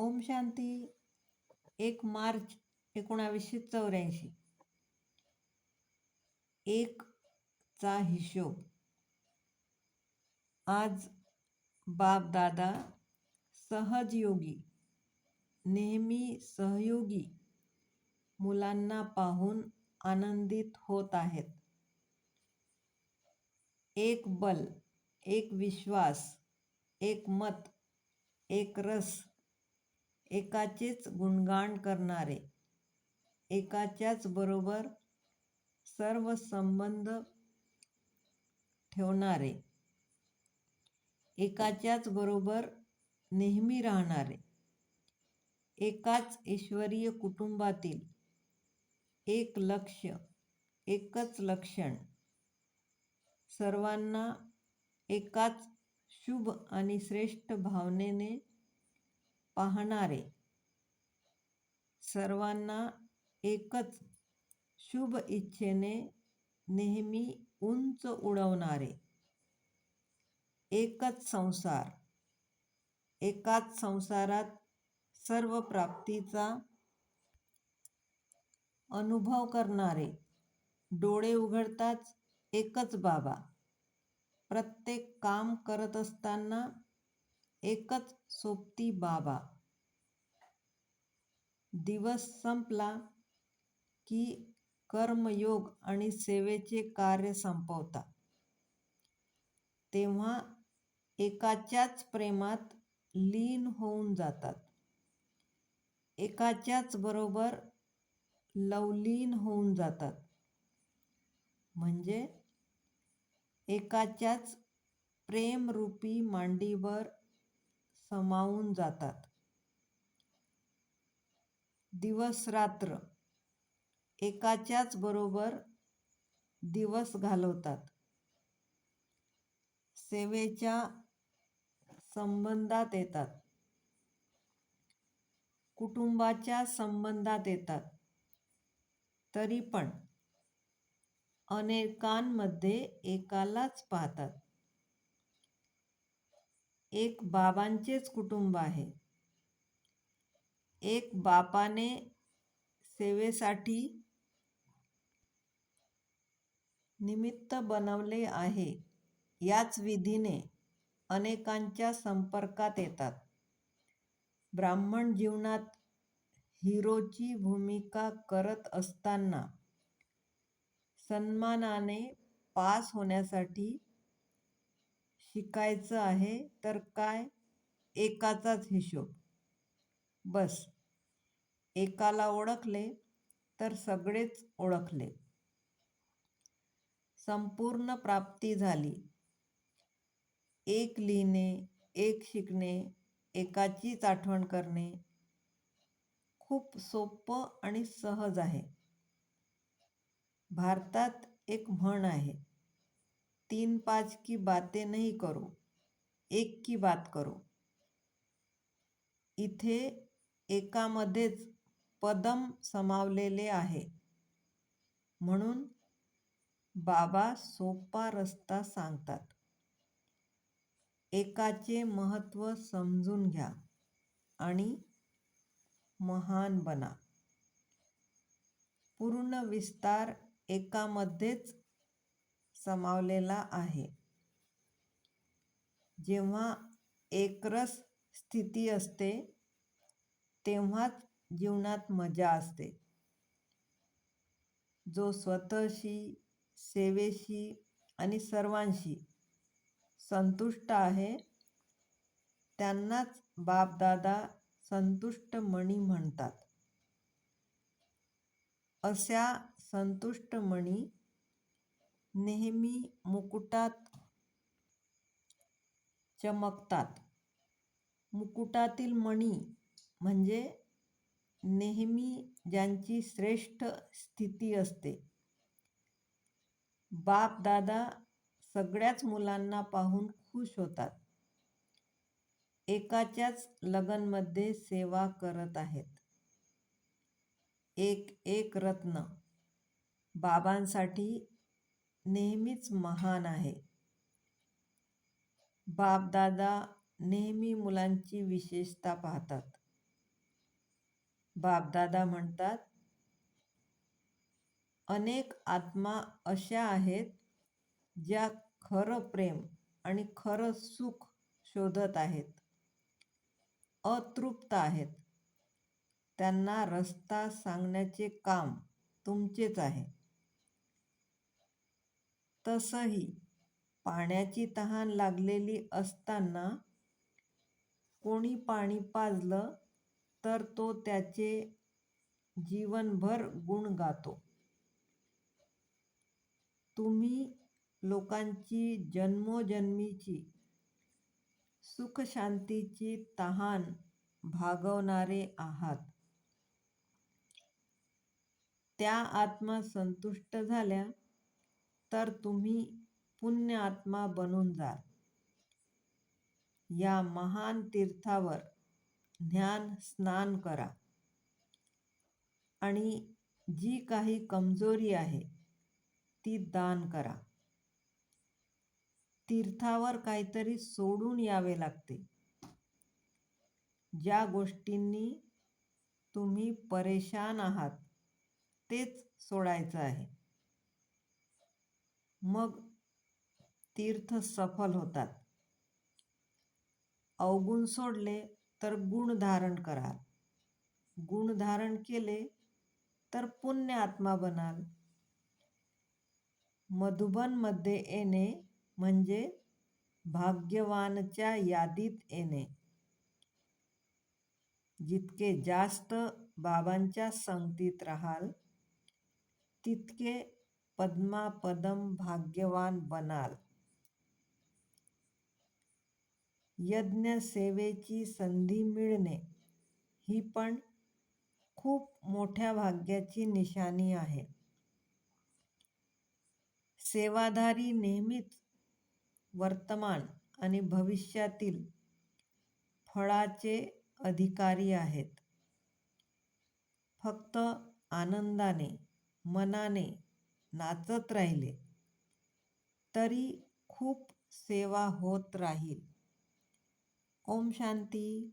ओम शांती एक मार्च एकोणावीसशे चौऱ्याऐंशी. एक चा हिशोब. आज बाप दादा सहजयोगी नेहमी सहयोगी मुलांना पाहून आनंदित होत आहेत. एक बल एक विश्वास एक मत एक रस एकाचेच गुणगान करणारे एकाच्याच बरोबर सर्व संबंध ठेवणारे एकाच्याच बरोबर नेहमी राहणारे एकाच ईश्वरीय कुटुंबातील एक लक्ष एकच लक्षण सर्वांना एकाच शुभ आणि श्रेष्ठ भावनेने पाहणारे. सर्वांना एकच शुभ इच्छेने नेहमी उंच उडवणारे. एकच संसार. एकाच संसारात सर्व प्राप्तीचा अनुभव करणारे. डोळे उघडताच एकच बाबा. प्रत्येक काम करत असताना एकच सोबती बाबा. दिवस संपला की कर्मयोग आणि सेवेचे कार्य संपवता. तेव्हा एकाच्याच प्रेमात लीन होऊन जातात. एकाच्याच बरोबर लवलीन होऊन जातात. म्हणजे एकाच्याच प्रेमरूपी मांडीवर समावून जातात. दिवस रात्र एकाच्याच बरोबर दिवस घालवतात. सेवेच्या संबंधात येतात. कुटुंबाच्या संबंधात येतात. तरी पण अनेकांमध्ये एकालाच पाहतात. एक बाबांचेच कुटुंब आहे. एक बापाने सेवेसाठी निमित्त बनवले आहे. याच विधीने अनेकांच्या संपर्कात येतात. ब्राह्मण जीवनात हिरोची भूमिका करत असताना सन्मानाने पास होण्यासाठी शिकायचं आहे तर काय? एकाचाच हिशोब. बस. एकाला ओळखले तर सगळेच ओळखले. संपूर्ण प्राप्ती झाली. एक लिहिणे एक शिकणे एकाचीच आठवण करणे खूप सोपं आणि सहज आहे. भारतात एक म्हण आहे. तीन पाच की बातें नहीं करो एक की बात करो। इथे एकामध्येच पदम समावलेले आहे. म्हणून बाबा सोपा रस्ता सांगतात. एकाचे महत्त्व समजून घ्या आणि महान बना. पूर्ण विस्तार एकामध्येच समावलेला आहे. जेव्हा एकरस स्थिती असते तेव्हाच जीवनात मजा असते. जो स्वतःशी सेवेशी आणि सर्वांशी संतुष्ट आहे त्यांनाच बापदादा संतुष्ट मणी म्हणतात. अशा संतुष्ट मणी नेहमी मुकुटात चमकतात. मुकुटातील मणी म्हणजे नेहमी ज्यांची श्रेष्ठ स्थिती असते. बाप दादा सगळ्याच मुलांना पाहून खुश होतात. एकाच्याच लगनमध्ये सेवा करत आहेत. एक एक रत्न बाबांसाठी नेहमीच महान आहे. बापदादा नेहमी मुलांची विशेषता पाहतात. बापदादा म्हणतात अनेक आत्मा अशा आहेत ज्या खरं प्रेम आणि खरं सुख शोधत आहेत. अतृप्त आहेत. त्यांना रस्ता सांगण्याचे काम तुमचेच आहे. तसंही पाण्याची तहान लागलेली असताना कोणी पाणी पाजलं तर तो त्याचे जीवनभर गुण गातो. तुम्ही लोकांची जन्मोजन्मीची सुखशांतीची तहान भागवणारे आहात. त्या आत्मा संतुष्ट झाल्या. तर तुम्ही पुण्य आत्मा बनून जाल. या महान तीर्थावर ज्ञान स्नान करा. आणि जी काही कमजोरी आहे ती दान करा. तीर्थावर काहीतरी सोडून यावे लागते. ज्या गोष्टींनी तुम्ही परेशान आहात तेच सोडायचं आहे. मग तीर्थ सफल होतात. अवगुण सोडले तर गुण धारण कराल. गुण धारण केले तर पुण्य आत्मा बनाल. मधुबनमध्ये येणे म्हणजे भाग्यवानच्या यादीत येणे. जितके जास्त बाबांच्या संगतीत राहाल तितके पद्मापदम भाग्यवान बनाल. यज्ञ सेवेची संधी मिळणे ही पण खूप मोठ्या भाग्याची निशाणी आहे. सेवाधारी नेहमीच वर्तमान आणि भविष्यातील फळाचे अधिकारी आहेत. फक्त आनंदाने मनाने नाचत राहिले. तरी खूप सेवा होत राहील. ओम शांती.